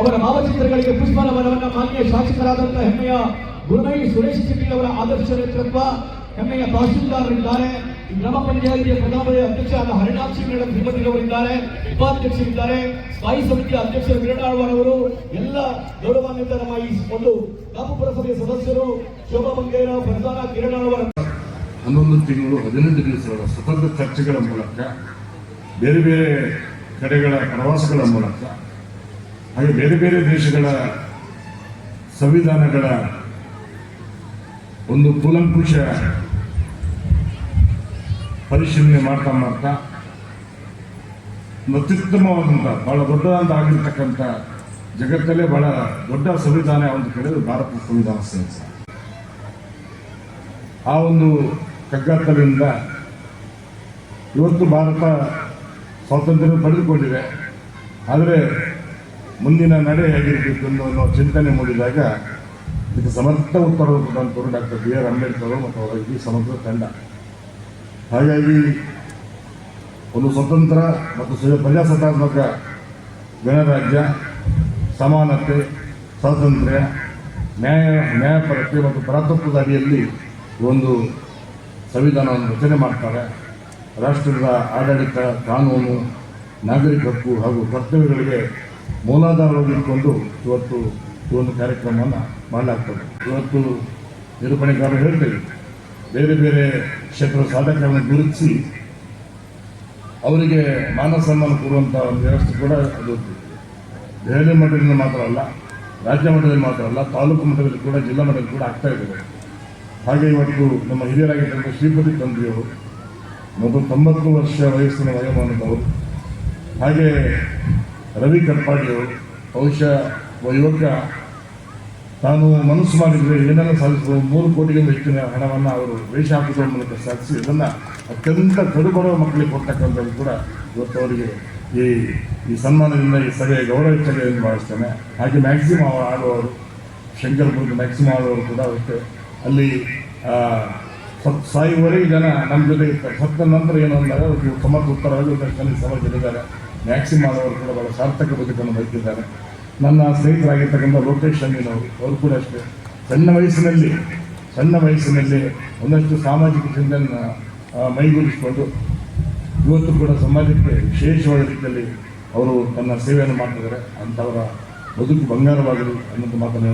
ಅವರ ಭಾವಚಿತ್ರಗಳಿಗೆ ಪುಷ್ಪನಮನವನ್ನು ಮಾನ್ಯ ಶಾಸಕರಾದಂತಹ ಹೆಮ್ಮೆಯ ಗುರುನೈ ಸುರೇಶ್ ಚಿಟ್ಟಿ ಅವರ ಆದರ್ಶ ನೇತೃತ್ವ ಹೆಮ್ಮೆಯ ತಹಶೀಲ್ದಾರರಿದ್ದಾರೆ ಗ್ರಾಮ ಪಂಚಾಯಿತಿಯ ಪ್ರಧಾನ ಅಧ್ಯಕ್ಷ ಆದ ಹರಿನಾಥ್ ಸಿಂಗ್ ಮೇಡಮ್ ಶ್ರೀಮತಿರವರಿದ್ದಾರೆ ಉಪಾಧ್ಯಕ್ಷರಿದ್ದಾರೆ. ಸ್ಥಾಯಿ ಸಮಿತಿಯ ಅಧ್ಯಕ್ಷ ಅವರು, ಎಲ್ಲ ಗೌರವಾನ್ವಿತ ನಮ್ಮ ಈ ಒಂದು ಗ್ರಾಮ ಪುರಸಭೆಯ ಸದಸ್ಯರು ಶೋಭಾ ಬಂಗೇರ ಪ್ರಧಾನ ಕಿರಣಾಳ್ವಾರ ಹನ್ನೊಂದು ತಿಂಗಳು, ಹದಿನೆಂಟು ದಿವಸಗಳ ಸತತ ಚರ್ಚೆಗಳ ಮೂಲಕ, ಬೇರೆ ಬೇರೆ ಕಡೆಗಳ ಪ್ರವಾಸಗಳ ಮೂಲಕ ಹಾಗೆ ಬೇರೆ ಬೇರೆ ದೇಶಗಳ ಸಂವಿಧಾನಗಳ ಒಂದು ಕೂಲಂಕುಷ ಪರಿಶೀಲನೆ ಮಾಡ್ತಾ ಮಾಡ್ತಾ ಅತ್ಯುತ್ತಮವಾದಂಥ, ಬಹಳ ದೊಡ್ಡದಾದ ಆಗಿರ್ತಕ್ಕಂಥ ಜಗತ್ತಲ್ಲೇ ಬಹಳ ದೊಡ್ಡ ಸಂವಿಧಾನ ಒಂದು ಕಡೆ ಭಾರತ ಸಂವಿಧಾನ ಸಂಸ್ಥೆ ಆ ಒಂದು ಕಗ್ಗತ್ತಲಿಂದ ಇವತ್ತು ಭಾರತ ಸ್ವಾತಂತ್ರ್ಯ ಪಡೆದುಕೊಂಡಿದೆ. ಆದರೆ ಮುಂದಿನ ನಡೆ ಹೇಗಿರಬೇಕು ಅನ್ನೋ ಚಿಂತನೆ ಮೂಡಿದಾಗ ಇದಕ್ಕೆ ಸಮರ್ಥ ಉತ್ತರವನ್ನು ಕೊಟ್ಟಂತವರು ಡಾಕ್ಟರ್ ಬಿ ಆರ್ ಅಂಬೇಡ್ಕರ್ ಮತ್ತು ಅವರ ಇಡೀ ಸಮಗ್ರ ತಂಡ. ಹಾಗಾಗಿ ಒಂದು ಸ್ವತಂತ್ರ ಮತ್ತು ಪ್ರಜಾಸತ್ತಾತ್ಮಕ ಗಣರಾಜ್ಯ, ಸಮಾನತೆ, ಸ್ವಾತಂತ್ರ್ಯ, ನ್ಯಾಯ ನ್ಯಾಯಪರತೆ ಮತ್ತು ಪರಾತತ್ವದ ಅಡಿಯಲ್ಲಿ ಒಂದು ಸಂವಿಧಾನವನ್ನು ರಚನೆ ಮಾಡ್ತಾರೆ. ರಾಷ್ಟ್ರದ ಆಡಳಿತ, ಕಾನೂನು ನಾಗರಿಕ ಹಕ್ಕು ಹಾಗೂ ಕರ್ತವ್ಯಗಳಿಗೆ ಮೂಲಾಧಾರವಾಗಿ ಇಟ್ಕೊಂಡು ಇವತ್ತು ಈ ಒಂದು ಕಾರ್ಯಕ್ರಮವನ್ನು ಮಾಡಲಾಗ್ತದೆ. ಇವತ್ತು ನಿರೂಪಣೆಗಾರರು ಹೇಳ್ತೇವೆ ಬೇರೆ ಬೇರೆ ಕ್ಷೇತ್ರದ ಸಾಧಕರನ್ನು ಗುರುತಿಸಿ ಅವರಿಗೆ ಮಾನ ಸನ್ಮಾನ ಕೊಡುವಂಥ ಒಂದು ವ್ಯವಸ್ಥೆ ಕೂಡ ಅದು ದೆಹಲಿ ಮಟ್ಟದಿಂದ ಮಾತ್ರ ಅಲ್ಲ, ರಾಜ್ಯ ಮಟ್ಟದಲ್ಲಿ ಮಾತ್ರ ಅಲ್ಲ, ತಾಲೂಕು ಮಟ್ಟದಲ್ಲಿ ಕೂಡ, ಜಿಲ್ಲಾ ಮಟ್ಟದಲ್ಲಿ ಕೂಡ ಆಗ್ತಾ ಇದೆ ಹಾಗೆ ಇವತ್ತು ನಮ್ಮ ಹಿರಿಯರಾಗಿದ್ದಂಥ ಶ್ರೀಪತಿ ತಂದೆಯವರು ಮೊದಲು ತೊಂಬತ್ತು ವರ್ಷ ವಯಸ್ಸಿನ ವಯೋಮಾನದವರು, ಹಾಗೆ ರವಿ ಕಟ್ಪಾಡಿಯವರು ಬಹುಶಃ ಯುವಕ, ತಾನು ಮನಸ್ಸು ಮಾಡಿದರೆ ಏನನ್ನು ಸಾಧಿಸಬಹುದು ಮೂರು ಕೋಟಿಗಿಂತ ಹೆಚ್ಚಿನ ಹಣವನ್ನು ಅವರು ವೇಷ ಹಾಕಿಸುವ ಮೂಲಕ ಸಾಧಿಸಿ, ಇದನ್ನು ಅತ್ಯಂತ ಕಡುಬಡವ ಮಕ್ಕಳಿಗೆ ಕೊಡ್ತಕ್ಕಂಥದ್ದು ಕೂಡ ಇವತ್ತು ಅವರಿಗೆ ಈ ಈ ಸನ್ಮಾನದಿಂದ, ಈ ಸಭೆಯ ಗೌರವ ಸಭೆ ಎಂದು ಭಾವಿಸ್ತೇನೆ ಹಾಗೆ ಮ್ಯಾಕ್ಸಿಮಮ್ ಅವರು ಆಡುವವರು, ಶಂಕರಪುರದ ಮ್ಯಾಕ್ಸಿಮಮ್ ಆಡುವವರು ಕೂಡ ಅಷ್ಟೇ ಅಲ್ಲಿ ಸತ್ ಸಾಯುವವರೆಗೆ ಜನ ನಮ್ಮ ಜೊತೆ ಇರ್ತಾರೆ ಸತ್ತ ನಂತರ ಏನು ಅಂದಾಗ ಸಮರ್ಥ ಉತ್ತರವಾಗಿ ಒಂದಷ್ಟು ಸಮಾಜದಲ್ಲಿದ್ದಾರೆ. ಮ್ಯಾಕ್ಸಿಮಮ್ ಆದವರು ಕೂಡ ಬಹಳ ಸಾರ್ಥಕ ಬದುಕನ್ನು ಬದುಕಿದ್ದಾರೆ ನನ್ನ ಸ್ನೇಹಿತರಾಗಿರ್ತಕ್ಕಂಥ ಲೋಕೇಶ್ ಅಮೀನವರು ಅವರು ಕೂಡ ಅಷ್ಟೇ. ಸಣ್ಣ ವಯಸ್ಸಿನಲ್ಲಿ ಸಣ್ಣ ವಯಸ್ಸಿನಲ್ಲಿ ಒಂದಷ್ಟು ಸಾಮಾಜಿಕ ಚಿಂತನೆಯನ್ನು ಮೈಗೂಡಿಸಿಕೊಂಡು ಇವತ್ತು ಕೂಡ ಸಮಾಜಕ್ಕೆ ವಿಶೇಷವಾದ ರೀತಿಯಲ್ಲಿ ಅವರು ತನ್ನ ಸೇವೆಯನ್ನು ಮಾಡ್ತಿದ್ದಾರೆ. ಅಂಥವರ ಬದುಕು ಬಂಗಾರವಾಗಲಿ ಅನ್ನೋದು ಮಾತನ್ನು